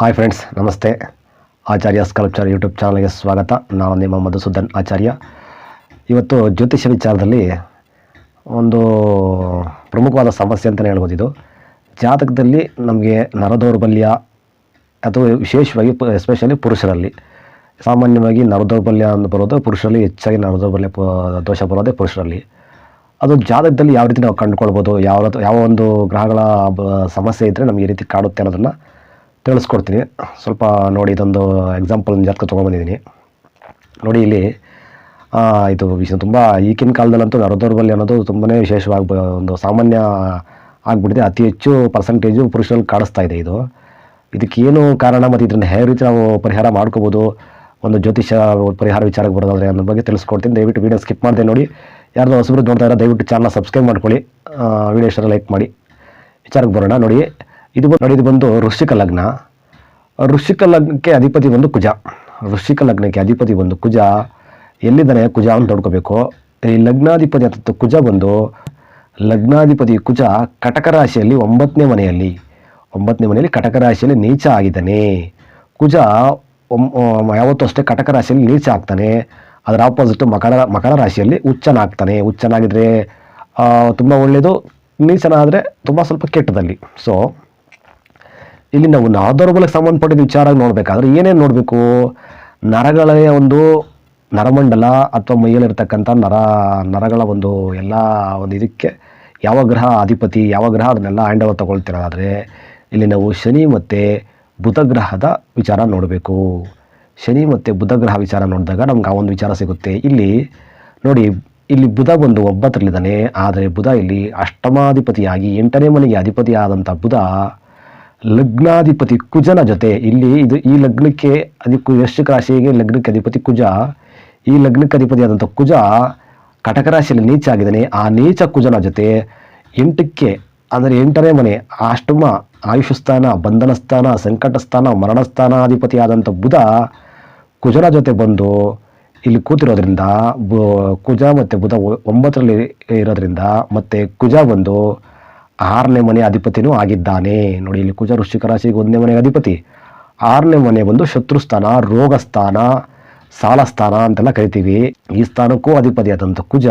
Hi friends ನಮಸ್ತೆ. ಆಚಾರ್ಯ sculpture YouTube ಚಾನಲ್ಗೆ ಸ್ವಾಗತ. ನಾನು ನಿಮ್ಮ ಮಧುಸೂದನ್ ಆಚಾರ್ಯ. ಇವತ್ತು ಜ್ಯೋತಿಷ್ಯ ವಿಚಾರದಲ್ಲಿ ಒಂದು ಪ್ರಮುಖವಾದ ಸಮಸ್ಯೆ ಅಂತಲೇ ಹೇಳ್ಬೋದು ಇದು. ಜಾತಕದಲ್ಲಿ ನಮಗೆ ನರದೌರ್ಬಲ್ಯ ಅಥವಾ ವಿಶೇಷವಾಗಿ ಎಸ್ಪೆಷಲಿ ಪುರುಷರಲ್ಲಿ. ಸಾಮಾನ್ಯವಾಗಿ ನರದೌರ್ಬಲ್ಯ ಅಂತ ಬರೋದು ಪುರುಷರಲ್ಲಿ ಹೆಚ್ಚಾಗಿ ನರದೌರ್ಬಲ್ಯ ದೋಷ ಬರೋದೇ ಪುರುಷರಲ್ಲಿ. ಅದು ಜಾತಕದಲ್ಲಿ ಯಾವ ರೀತಿ ನಾವು ಕಂಡುಕೊಳ್ಬೋದು, ಯಾವ ಯಾವ ಒಂದು ಗ್ರಹಗಳ ಸಮಸ್ಯೆ ಇದ್ದರೆ ನಮಗೆ ಈ ರೀತಿ ಕಾಡುತ್ತೆ ಅನ್ನೋದನ್ನು ತಿಳಿಸ್ಕೊಡ್ತೀನಿ. ಸ್ವಲ್ಪ ನೋಡಿ ಇದೊಂದು ಎಕ್ಸಾಂಪಲ್ ಜಾತಕ ತೊಗೊಂಬಂದಿದ್ದೀನಿ ನೋಡಿ ಇಲ್ಲಿ ಇದು ವಿಷಯ ತುಂಬ ಈಗಿನ ಕಾಲದಲ್ಲಂತೂ ನರದೌರ್ಬಲ್ಯ ಅನ್ನೋದು ತುಂಬಾ ವಿಶೇಷವಾಗಿ ಒಂದು ಸಾಮಾನ್ಯ ಆಗಿಬಿಟ್ಟಿದೆ. ಅತಿ ಹೆಚ್ಚು ಪರ್ಸೆಂಟೇಜು ಪುರುಷರಲ್ಲಿ ಕಾಣಿಸ್ತಾ ಇದೆ ಇದು. ಇದಕ್ಕೇನು ಕಾರಣ ಮತ್ತು ಇದನ್ನು ಹೇಗೆ ರೀತಿ ನಾವು ಪರಿಹಾರ ಮಾಡ್ಕೋಬೋದು? ಒಂದು ಜ್ಯೋತಿಷ ಪರಿಹಾರ ವಿಚಾರಕ್ಕೆ ಬರೋದಾದರೆ ಅನ್ನೋ ಬಗ್ಗೆ ತಿಳಿಸ್ಕೊಡ್ತೀನಿ. ದಯವಿಟ್ಟು ವೀಡಿಯೋ ಸ್ಕಿಪ್ ಮಾಡಿದೆ ನೋಡಿ. ಯಾರು ಹೊಸಬ್ರು ನೋಡ್ತಾ ಇರೋ ದಯವಿಟ್ಟು ಚಾನಲ್ ಸಬ್ಸ್ಕ್ರೈಬ್ ಮಾಡ್ಕೊಳ್ಳಿ. ವೀಡಿಯೋ ಲೈಕ್ ಮಾಡಿ. ವಿಚಾರಕ್ಕೆ ಬರೋಣ. ನೋಡಿ ಇದು ಬಂದು ಇದು ಬಂದು ವೃಶ್ಚಿಕ ಲಗ್ನ. ವೃಶ್ಚಿಕ ಲಗ್ನಕ್ಕೆ ಅಧಿಪತಿ ಬಂದು ಕುಜ. ವೃಶ್ಚಿಕ ಲಗ್ನಕ್ಕೆ ಅಧಿಪತಿ ಬಂದು ಕುಜ. ಎಲ್ಲಿದ್ದಾನೆ ಕುಜ ಅಂತ ನೋಡ್ಕೋಬೇಕು. ಈ ಲಗ್ನಾಧಿಪತಿ ಅಂತ ಕುಜ ಬಂದು, ಲಗ್ನಾಧಿಪತಿ ಕುಜ ಕಟಕ ರಾಶಿಯಲ್ಲಿ ಒಂಬತ್ತನೇ ಮನೆಯಲ್ಲಿ ಒಂಬತ್ತನೇ ಮನೆಯಲ್ಲಿ ಕಟಕ ರಾಶಿಯಲ್ಲಿ ನೀಚ ಆಗಿದ್ದಾನೆ. ಕುಜ ಯಾವತ್ತೂ ಅಷ್ಟೇ ಕಟಕ ರಾಶಿಯಲ್ಲಿ ನೀಚ ಆಗ್ತಾನೆ. ಅದರ ಆಪೋಸಿಟ್ ಮಕರ ಮಕರ ರಾಶಿಯಲ್ಲಿ ಹುಚ್ಚನಾಗ್ತಾನೆ. ಉಚ್ಚನಾಗಿದ್ರೆ ತುಂಬ ಒಳ್ಳೆಯದು, ನೀಚನಾದರೆ ತುಂಬ ಸ್ವಲ್ಪ ಕೆಟ್ಟದಲ್ಲಿ. ಸೊ ಇಲ್ಲಿ ನಾವು ನರದೌರ್ಬಲ್ಯಕ್ಕೆ ಸಂಬಂಧಪಟ್ಟಿದ್ದ ವಿಚಾರ ನೋಡಬೇಕಾದ್ರೆ ಏನೇನು ನೋಡಬೇಕು? ನರಗಳೇ ಒಂದು ನರಮಂಡಲ ಅಥವಾ ಮೈಯಲ್ಲಿರ್ತಕ್ಕಂಥ ನರ, ನರಗಳ ಒಂದು ಎಲ್ಲ ಒಂದು ಇದಕ್ಕೆ ಯಾವ ಗ್ರಹ ಅಧಿಪತಿ, ಯಾವ ಗ್ರಹ ಅದನ್ನೆಲ್ಲ ಹ್ಯಾಂಡ್ ಓವರ್ ತಗೊಳ್ತಿರೋದಾದರೆ ಇಲ್ಲಿ ನಾವು ಶನಿ ಮತ್ತು ಬುಧ ಗ್ರಹದ ವಿಚಾರ ನೋಡಬೇಕು. ಶನಿ ಮತ್ತು ಬುಧ ಗ್ರಹ ವಿಚಾರ ನೋಡಿದಾಗ ನಮ್ಗೆ ಆ ಒಂದು ವಿಚಾರ ಸಿಗುತ್ತೆ. ಇಲ್ಲಿ ನೋಡಿ, ಇಲ್ಲಿ ಬುಧ ಬಂದು ಒಬ್ಬತ್ತರಲ್ಲಿದ್ದಾನೆ. ಆದರೆ ಬುಧ ಇಲ್ಲಿ ಅಷ್ಟಮಾಧಿಪತಿಯಾಗಿ ಎಂಟನೇ ಮನೆಗೆ ಅಧಿಪತಿಯಾದಂಥ ಬುಧ ಲಗ್ನಾಧಿಪತಿ ಕುಜನ ಜೊತೆ. ಇಲ್ಲಿ ಇದು ಈ ಲಗ್ನಕ್ಕೆ ಅಧಿಕ ವೃಶ್ಚಿಕ ರಾಶಿಗೆ ಲಗ್ನಕ್ಕೆ ಅಧಿಪತಿ ಕುಜ. ಈ ಲಗ್ನಕ್ಕೆ ಅಧಿಪತಿಯಾದಂಥ ಕುಜ ಕಟಕ ರಾಶಿಯಲ್ಲಿ ನೀಚ ಆಗಿದ್ದಾನೆ. ಆ ನೀಚ ಕುಜನ ಜೊತೆ ಎಂಟಕ್ಕೆ, ಅಂದರೆ ಎಂಟನೇ ಮನೆ, ಅಷ್ಟಮ ಆಯುಷ ಸ್ಥಾನ, ಬಂಧನ ಸ್ಥಾನ, ಸಂಕಟ ಸ್ಥಾನ, ಮರಣ ಸ್ಥಾನಾಧಿಪತಿಯಾದಂಥ ಬುಧ ಕುಜನ ಜೊತೆ ಬಂದು ಇಲ್ಲಿ ಕೂತಿರೋದ್ರಿಂದ, ಬು- ಕುಜ ಮತ್ತು ಬುಧ ಒಂಬತ್ತರಲ್ಲಿ ಇರೋದ್ರಿಂದ, ಮತ್ತು ಕುಜ ಬಂದು ಆರನೇ ಮನೆ ಅಧಿಪತಿನೂ ಆಗಿದ್ದಾನೆ. ನೋಡಿ, ಇಲ್ಲಿ ಕುಜ ವೃಶ್ಚಿಕ ರಾಶಿಗೆ ಒಂದನೇ ಮನೆ ಅಧಿಪತಿ. ಆರನೇ ಮನೆ ಬಂದು ಶತ್ರು ಸ್ಥಾನ, ರೋಗ ಸ್ಥಾನ, ಸಾಲ ಸ್ಥಾನ ಅಂತೆಲ್ಲ ಕರಿತೀವಿ. ಈ ಸ್ಥಾನಕ್ಕೂ ಅಧಿಪತಿಯಾದಂಥ ಕುಜ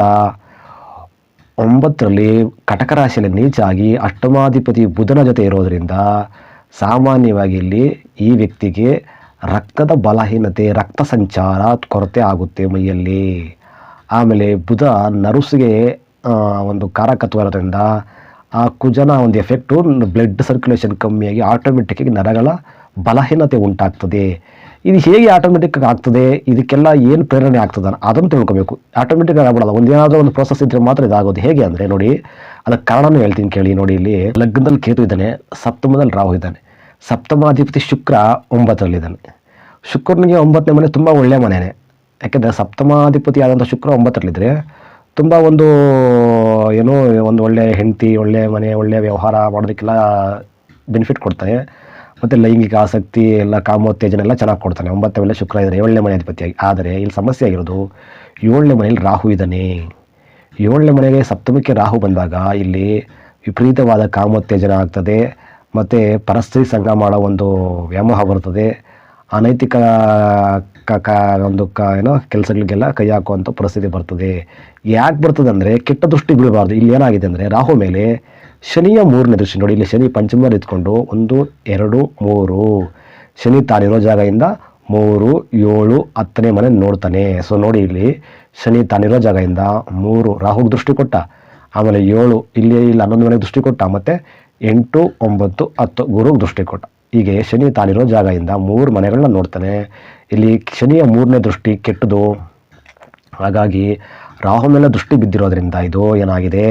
ಒಂಬತ್ತರಲ್ಲಿ ಕಟಕ ರಾಶಿಯಲ್ಲಿ ನೀಚಾಗಿ ಅಷ್ಟಮಾಧಿಪತಿ ಬುಧನ ಜೊತೆ ಇರೋದರಿಂದ ಸಾಮಾನ್ಯವಾಗಿ ಇಲ್ಲಿ ಈ ವ್ಯಕ್ತಿಗೆ ರಕ್ತದ ಬಲಹೀನತೆ, ರಕ್ತ ಸಂಚಾರ ಕೊರತೆ ಆಗುತ್ತೆ ಮೈಯಲ್ಲಿ. ಆಮೇಲೆ ಬುಧ ನರಸಿಗೆ ಒಂದು ಕಾರಕತ್ವ ಇರೋದ್ರಿಂದ ಆ ಕುಜನ ಒಂದು ಎಫೆಕ್ಟು ಬ್ಲಡ್ ಸರ್ಕ್ಯುಲೇಷನ್ ಕಮ್ಮಿಯಾಗಿ ಆಟೋಮೆಟಿಕ್ಕಾಗಿ ನರಗಳ ಬಲಹೀನತೆ ಉಂಟಾಗ್ತದೆ. ಇದು ಹೇಗೆ ಆಟೋಮೆಟಿಕ್ ಆಗ್ತದೆ? ಇದಕ್ಕೆಲ್ಲ ಏನು ಪ್ರೇರಣೆ ಆಗ್ತದೆ? ಅದನ್ನು ತಿಳ್ಕೊಬೇಕು. ಆಟೋಮೆಟಿಕ್ ಆಗ್ಬಿಡಲ್ಲ ಒಂದೇನಾದರೂ ಒಂದು ಪ್ರೋಸೆಸ್ ಇದ್ರೆ ಮಾತ್ರ ಇದಾಗೋದು. ಹೇಗೆ ಅಂದರೆ ನೋಡಿ, ಅದಕ್ಕೆ ಕಾರಣನೂ ಹೇಳ್ತೀನಿ ಕೇಳಿ ನೋಡಿ ಇಲ್ಲಿ. ಲಗ್ನದಲ್ಲಿ ಕೇತು ಇದ್ದಾನೆ, ಸಪ್ತಮದಲ್ಲಿ ರಾಹು ಇದ್ದಾನೆ. ಸಪ್ತಮಾಧಿಪತಿ ಶುಕ್ರ ಒಂಬತ್ತರಲ್ಲಿದ್ದಾನೆ ಶುಕ್ರನಿಗೆ ಒಂಬತ್ತನೇ ಮನೆ ತುಂಬ ಒಳ್ಳೆಯ ಮನೆಯೇ ಯಾಕೆಂದರೆ ಸಪ್ತಮಾಧಿಪತಿ ಆದಂಥ ಶುಕ್ರ ಒಂಬತ್ತರಲ್ಲಿದ್ದರೆ ತುಂಬ ಒಂದು, ಏನೋ ಒಂದು ಒಳ್ಳೆಯ ಹೆಂಡತಿ ಒಳ್ಳೆಯ ಮನೆ ಒಳ್ಳೆಯ ವ್ಯವಹಾರ ಮಾಡೋದಕ್ಕೆಲ್ಲ ಬೆನಿಫಿಟ್ ಕೊಡ್ತಾನೆ. ಮತ್ತು ಲೈಂಗಿಕ ಆಸಕ್ತಿ, ಎಲ್ಲ ಕಾಮೋತ್ತೇಜನ ಎಲ್ಲ ಚೆನ್ನಾಗಿ ಕೊಡ್ತಾನೆ. ಒಂಬತ್ತು ವೇಳೆ ಶುಕ್ರ ಇದ್ದಾರೆ ಏಳನೇ ಮನೆ ಅಧಿಪತಿಯಾಗಿ ಆದರೆ ಇಲ್ಲಿ ಸಮಸ್ಯೆ ಆಗಿರೋದು, ಏಳನೇ ಮನೆಯಲ್ಲಿ ರಾಹು ಇದ್ದಾನೆ. ಏಳನೇ ಮನೆಗೆ ಸಪ್ತಮಕ್ಕೆ ರಾಹು ಬಂದಾಗ ಇಲ್ಲಿ ವಿಪರೀತವಾದ ಕಾಮೋತ್ತೇಜನ ಆಗ್ತದೆ. ಮತ್ತು ಪರಸ್ತ್ರೀ ಸಂಘ ಮಾಡೋ ಒಂದು ವ್ಯಾಮೋಹ ಬರ್ತದೆ. ಅನೈತಿಕ ಕ ಒಂದು ಕ ಏನೋ ಕೆಲಸಗಳಿಗೆಲ್ಲ ಕೈ ಹಾಕುವಂಥ ಪರಿಸ್ಥಿತಿ ಬರ್ತದೆ. ಯಾಕೆ ಬರ್ತದೆ ಅಂದರೆ ಕೆಟ್ಟ ದೃಷ್ಟಿ ಬೀಳಬಾರ್ದು ಇಲ್ಲಿ ಏನಾಗಿದೆ ಅಂದರೆ ರಾಹು ಮೇಲೆ ಶನಿಯ ಮೂರನೇ ದೃಷ್ಟಿ ನೋಡಿ. ಇಲ್ಲಿ ಶನಿ ಪಂಚಮ ಇದ್ಕೊಂಡು ಒಂದು, ಎರಡು, ಮೂರು. ಶನಿ ತಾನಿರೋ ಜಾಗದಿಂದ ಮೂರು, ಏಳು, ಹತ್ತನೇ ಮನೆ ನೋಡ್ತಾನೆ. ಸೊ ನೋಡಿ ಇಲ್ಲಿ ಶನಿ ತಾನಿರೋ ಜಾಗದಿಂದ ಮೂರು ರಾಹುಗೆ ದೃಷ್ಟಿ ಕೊಟ್ಟ. ಆಮೇಲೆ ಏಳು ಇಲ್ಲಿ ಇಲ್ಲಿ, ಹನ್ನೊಂದು ಮನೆಗೆ ದೃಷ್ಟಿ ಕೊಟ್ಟ. ಮತ್ತು ಎಂಟು, ಒಂಬತ್ತು, ಹತ್ತು ಗುರುಗೆ ದೃಷ್ಟಿ ಕೊಟ್ಟ. ಹೀಗೆ ಶನಿ ತಾನಿರೋ ಜಾಗದಿಂದ ಮೂರು ಮನೆಗಳನ್ನ ನೋಡ್ತಾನೆ. ಇಲ್ಲಿ ಶನಿಯ ಮೂರನೇ ದೃಷ್ಟಿ ಕೆಟ್ಟದು. ಹಾಗಾಗಿ ರಾಹು ಮೇಲೆ ದೃಷ್ಟಿ ಬಿದ್ದಿರೋದ್ರಿಂದ ಇದು ಏನಾಗಿದೆ?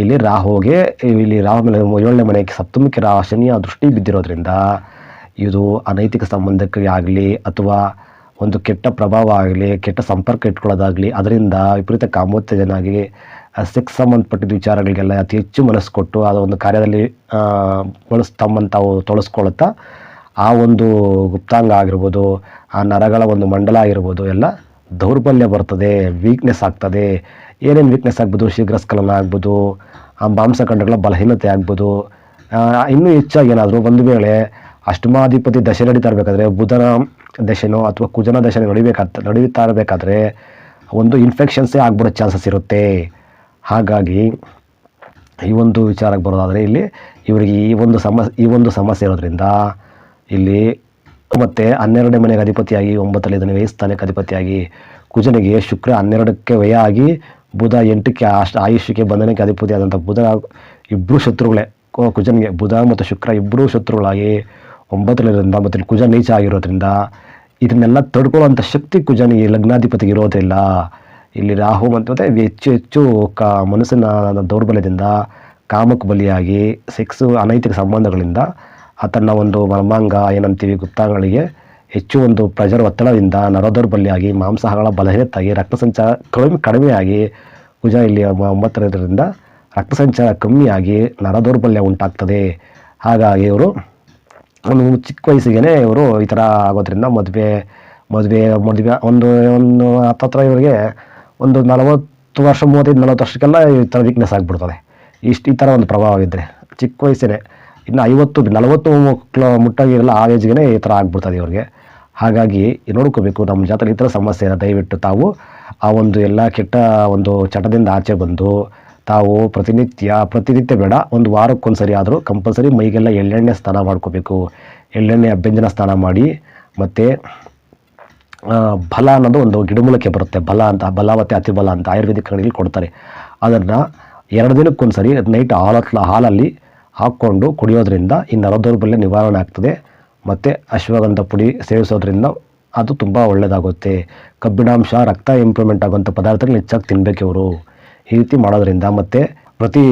ಇಲ್ಲಿ ರಾಹುಗೆ, ಇಲ್ಲಿ ರಾಹು ಮೇಲೆ ಏಳನೇ ಮನೆಗೆ ಸಪ್ತಮಕ್ಕೆ ರಾ, ಶನಿಯ ದೃಷ್ಟಿ ಬಿದ್ದಿರೋದ್ರಿಂದ ಇದು ಅನೈತಿಕ ಸಂಬಂಧಕ್ಕೆ ಆಗಲಿ ಅಥವಾ ಒಂದು ಕೆಟ್ಟ ಪ್ರಭಾವ ಆಗಲಿ, ಕೆಟ್ಟ ಸಂಪರ್ಕ ಇಟ್ಕೊಳ್ಳೋದಾಗಲಿ, ಅದರಿಂದ ವಿಪರೀತ ಕಾಮೋತ್ತೇಜನಾಗಿ ಸೆಕ್ಸ್ ಸಂಬಂಧಪಟ್ಟಿದ್ದ ವಿಚಾರಗಳಿಗೆಲ್ಲ ಅತಿ ಹೆಚ್ಚು ಮನಸ್ಸು ಕೊಟ್ಟು ಅದೊಂದು ಕಾರ್ಯದಲ್ಲಿ ಬಳಸ್ತಮ್ಮಂತ ಬಳಸ್ ತಮ್ಮನ್ನು ಆ ಒಂದು ಗುಪ್ತಾಂಗ ಆಗಿರ್ಬೋದು, ಆ ನರಗಳ ಒಂದು ಮಂಡಲ ಆಗಿರ್ಬೋದು, ಎಲ್ಲ ದೌರ್ಬಲ್ಯ ಬರ್ತದೆ ವೀಕ್ನೆಸ್ ಆಗ್ತದೆ. ಏನೇನು ವೀಕ್ನೆಸ್ ಆಗ್ಬೋದು? ಶೀಘ್ರಸ್ಖಲನ ಆಗ್ಬೋದು, ಆ ಮಾಂಸಖಂಡಗಳ ಬಲಹೀನತೆ ಆಗ್ಬೋದು. ಇನ್ನೂ ಹೆಚ್ಚಾಗಿ ಏನಾದರೂ ಒಂದು ವೇಳೆ ಅಷ್ಟಮಾಧಿಪತಿ ದಶೆ ನಡೀತಾ ಇರಬೇಕಾದ್ರೆ ಬುಧನ ದಶೆನೋ ಅಥವಾ ಕುಜನ ದಶೆನೋ ನಡಿಬೇಕಾದ ನಡೀತಾ ಇರಬೇಕಾದ್ರೆ ಒಂದು ಇನ್ಫೆಕ್ಷನ್ಸೇ ಆಗ್ಬಿಡೋ ಚಾನ್ಸಸ್ ಇರುತ್ತೆ. ಹಾಗಾಗಿ ಈ ಒಂದು ವಿಚಾರಕ್ಕೆ ಬರೋದಾದರೆ ಇಲ್ಲಿ ಇವರಿಗೆ ಈ ಒಂದು ಸಮಸ್ಯೆ ಈ ಒಂದು ಸಮಸ್ಯೆ ಇರೋದ್ರಿಂದ ಇಲ್ಲಿ ಮತ್ತು ಹನ್ನೆರಡನೇ ಮನೆಗೆ ಅಧಿಪತಿಯಾಗಿ ಒಂಬತ್ತರಲ್ಲಿ ಇದನ್ನು ವ್ಯಯಸ್ಥಾನಕ್ಕೆ ಅಧಿಪತಿಯಾಗಿ ಕುಜನಿಗೆ ಶುಕ್ರ ಹನ್ನೆರಡಕ್ಕೆ ವ್ಯಯ ಆಗಿ ಬುಧ ಎಂಟಕ್ಕೆ ಅಷ್ಟು ಆಯುಷ್ಯಕ್ಕೆ ಬಂಧನಕ್ಕೆ ಅಧಿಪತಿಯಾದಂಥ ಬುಧ ಇಬ್ಬರು ಶತ್ರುಗಳೇ. ಕುಜನಿಗೆ ಬುಧ ಮತ್ತು ಶುಕ್ರ ಇಬ್ಬರೂ ಶತ್ರುಗಳಾಗಿ ಒಂಬತ್ತರಲ್ಲಿರೋದ್ರಿಂದ ಮತ್ತು ಕುಜ ನೀಚ ಆಗಿರೋದ್ರಿಂದ ಇದನ್ನೆಲ್ಲ ತಡ್ಕೊಳ್ಳೋಂಥ ಶಕ್ತಿ ಕುಜನಿಗೆ ಲಗ್ನಾಧಿಪತಿಗೆ ಇರೋದಿಲ್ಲ ಇಲ್ಲಿ ರಾಹು ಮತ್ತು ಹೆಚ್ಚು ಹೆಚ್ಚು ಕ ಮನಸ್ಸಿನ ದೌರ್ಬಲ್ಯದಿಂದ ಕಾಮಕ್ಕೆ ಬಲಿಯಾಗಿ ಸೆಕ್ಸು ಅನೈತಿಕ ಸಂಬಂಧಗಳಿಂದ ತನ್ನ ಒಂದು ಮರ್ಮಾಂಗ ಏನಂತೀವಿ ಗುಪ್ತಾಂಗಗಳಿಗೆ ಹೆಚ್ಚು ಒಂದು ಪ್ರೆಷರ್ ಒತ್ತಡದಿಂದ ನರದೌರ್ಬಲ್ಯಾಗಿ ಮಾಂಸಾಹಾರಗಳ ಬಲಹೀನತಾಗಿ ರಕ್ತ ಸಂಚಾರ ಕಡಿಮೆ ಕಡಿಮೆಯಾಗಿ ಕುಜ ಇಲ್ಲಿ ಒಂಬತ್ತರಿಂದ ರಕ್ತ ಸಂಚಾರ ಕಮ್ಮಿಯಾಗಿ ನರದೌರ್ಬಲ್ಯ ಉಂಟಾಗ್ತದೆ. ಹಾಗಾಗಿ ಇವರು ಒಂದು ಚಿಕ್ಕ ವಯಸ್ಸಿಗೆ ಇವರು ಈ ಥರ ಆಗೋದ್ರಿಂದ ಮದುವೆ ಮದುವೆ ಮದುವೆ ಒಂದು ಒಂದು ಹತ್ತತ್ರ ಇವರಿಗೆ ಒಂದು ನಲವತ್ತು ವರ್ಷ, ಮೂವತ್ತೈದು ನಲವತ್ತು ವರ್ಷಕ್ಕೆಲ್ಲ ಈ ಥರ ವೀಕ್ನೆಸ್ ಆಗಿಬಿಡ್ತದೆ. ಇಷ್ಟು ಈ ಥರ ಒಂದು ಪ್ರಭಾವ ಇದ್ದರೆ ಚಿಕ್ಕ ವಯಸ್ಸೇ ಇನ್ನು ಐವತ್ತು ನಲವತ್ತು ಮುಟ್ಟಾಗಿರಲ್ಲ ಆ ಏಜ್ಗೆ ಈ ಥರ ಆಗ್ಬಿಡ್ತದೆ ಇವ್ರಿಗೆ. ಹಾಗಾಗಿ ನೋಡ್ಕೋಬೇಕು, ನಮ್ಮ ಜಾತ್ರೆ ಈ ಥರ ಸಮಸ್ಯೆ ಇದೆ ದಯವಿಟ್ಟು ತಾವು ಆ ಒಂದು ಎಲ್ಲ ಕೆಟ್ಟ ಒಂದು ಚಟದಿಂದ ಆಚೆ ಬಂದು, ತಾವು ಪ್ರತಿನಿತ್ಯ ಪ್ರತಿನಿತ್ಯ ಬೇಡ, ಒಂದು ವಾರಕ್ಕೊಂದ್ಸರಿ ಆದರೂ ಕಂಪಲ್ಸರಿ ಮೈಗೆಲ್ಲ ಎಳ್ಳೆಣ್ಣೆ ಸ್ನಾನ ಮಾಡ್ಕೋಬೇಕು. ಎಳ್ಳೆಣ್ಣೆ ಅಭ್ಯಂಜನ ಸ್ನಾನ ಮಾಡಿ, ಮತ್ತು ಬಲ ಅನ್ನೋದು ಒಂದು ಗಿಡಮೂಲಕ್ಕೆ ಬರುತ್ತೆ. ಬಲ ಅಂತ ಬಲ ಮತ್ತು ಅತಿಬಲ ಅಂತ ಆಯುರ್ವೇದಿಕ್ ಅಂಗಡಿಯಲ್ಲಿ ಕೊಡ್ತಾರೆ. ಅದನ್ನು ಎರಡು ದಿನಕ್ಕೊಂದ್ಸರಿ ನೈಟ್ ಹಾಲ ಹಾಲಲ್ಲಿ ಹಾಕ್ಕೊಂಡು ಕುಡಿಯೋದ್ರಿಂದ ಈ ನರದೌರ್ಬಲ್ಯ ನಿವಾರಣೆ ಆಗ್ತದೆ. ಮತ್ತು ಅಶ್ವಗಂಧ ಪುಡಿ ಸೇವಿಸೋದ್ರಿಂದ ಅದು ತುಂಬ ಒಳ್ಳೆಯದಾಗುತ್ತೆ ಕಬ್ಬಿಣಾಂಶ, ರಕ್ತ ಇಂಪ್ರೂವ್ಮೆಂಟ್ ಆಗುವಂಥ ಪದಾರ್ಥಗಳು ಹೆಚ್ಚಾಗಿ ತಿನ್ನಬೇಕು ಇವರು. ಈ ರೀತಿ ಮಾಡೋದ್ರಿಂದ ಮತ್ತು ಪ್ರತಿ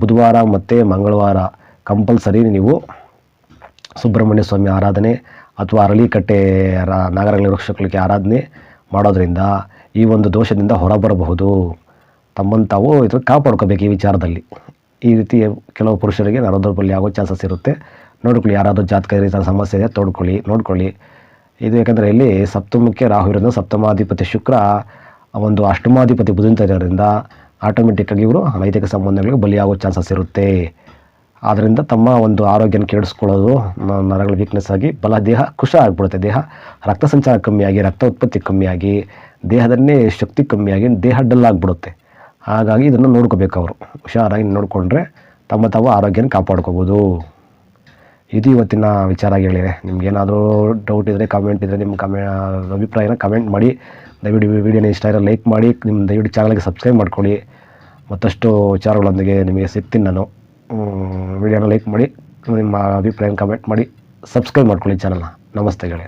ಬುಧವಾರ ಮತ್ತು ಮಂಗಳವಾರ ಕಂಪಲ್ಸರಿ ನೀವು ಸುಬ್ರಹ್ಮಣ್ಯ ಸ್ವಾಮಿ ಆರಾಧನೆ ಅಥವಾ ಅರಳಿಕಟ್ಟೆ ರ ನಾಗರಗಳ ವೃಕ್ಷಗಳಿಗೆ ಆರಾಧನೆ ಮಾಡೋದ್ರಿಂದ ಈ ಒಂದು ದೋಷದಿಂದ ಹೊರಬರಬಹುದು. ತಮ್ಮನ್ನು ತಾವು ಇದನ್ನು ಕಾಪಾಡ್ಕೋಬೇಕು ಈ ವಿಚಾರದಲ್ಲಿ. ಈ ರೀತಿ ಕೆಲವು ಪುರುಷರಿಗೆ ನರದೌರ್ಬಲ್ಯ ಆಗೋ ಚಾನ್ಸಸ್ ಇರುತ್ತೆ. ನೋಡ್ಕೊಳ್ಳಿ, ಯಾರಾದರೂ ಜಾತಕ ಈ ಥರ ಸಮಸ್ಯೆ ಇದೆ, ತೋಡ್ಕೊಳ್ಳಿ, ನೋಡ್ಕೊಳ್ಳಿ. ಇದು ಯಾಕಂದರೆ ಇಲ್ಲಿ ಸಪ್ತಮಕ್ಕೆ ರಾಹು ಇರೋದು ಸಪ್ತಮಾಧಿಪತಿ ಶುಕ್ರ, ಒಂದು ಅಷ್ಟಮಾಧಿಪತಿ ಬುಧಂತ ಇರೋದ್ರಿಂದ ಆಟೋಮೆಟಿಕ್ಕಾಗಿ ಇವರು ಅನೈತಿಕ ಸಂಬಂಧಗಳಿಗೆ ಬಲಿಯಾಗೋ ಚಾನ್ಸಸ್ ಇರುತ್ತೆ. ಆದ್ದರಿಂದ ತಮ್ಮ ಒಂದು ಆರೋಗ್ಯನ ಕೆಡಿಸ್ಕೊಳ್ಳೋದು ನರಗಳ ವೀಕ್ನೆಸ್ ಆಗಿ ಬಲ ದೇಹ ಖುಷ ಆಗಿಬಿಡುತ್ತೆ. ದೇಹ ರಕ್ತ ಸಂಚಾರ ಕಮ್ಮಿಯಾಗಿ, ರಕ್ತ ಉತ್ಪತ್ತಿ ಕಮ್ಮಿಯಾಗಿ, ದೇಹದನ್ನೇ ಶಕ್ತಿ ಕಮ್ಮಿಯಾಗಿ, ದೇಹ ಡಲ್ ಆಗಿಬಿಡುತ್ತೆ. ಹಾಗಾಗಿ ಇದನ್ನು ನೋಡ್ಕೋಬೇಕು ಅವರು. ಹುಷಾರಾಗಿ ನೋಡಿಕೊಂಡ್ರೆ ತಮ್ಮ ತಾವು ಆರೋಗ್ಯನ ಕಾಪಾಡ್ಕೋಬೋದು. ಇದು ಇವತ್ತಿನ ವಿಚಾರ ಹೇಳಿದೆ ನಿಮ್ಗೇನಾದರೂ ಡೌಟ್ ಇದ್ದರೆ ಕಮೆಂಟ್ ಇದ್ದರೆ ನಿಮ್ಮ ಕಮೆ, ಅಭಿಪ್ರಾಯನ ಕಮೆಂಟ್ ಮಾಡಿ. ದಯವಿಟ್ಟು ವಿಡಿಯೋನ ಇಷ್ಟ ಇರೋ ಲೈಕ್ ಮಾಡಿ. ನಿಮ್ಮ ದಯವಿಟ್ಟು ಚಾನಲ್ಗೆ ಸಬ್ಸ್ಕ್ರೈಬ್ ಮಾಡ್ಕೊಳ್ಳಿ. ಮತ್ತಷ್ಟು ವಿಚಾರಗಳೊಂದಿಗೆ ನಿಮಗೆ ಸಿಗ್ತೀನಿ ನಾನು. ವಿಡಿಯೋನ ಲೈಕ್ ಮಾಡಿ. ನಿಮ್ಮ ಅಭಿಪ್ರಾಯನ ಕಮೆಂಟ್ ಮಾಡಿ. ಸಬ್ಸ್ಕ್ರೈಬ್ ಮಾಡ್ಕೊಳ್ಳಿ ಚಾನಲ್ನ ನಮಸ್ತೆಗಳೇ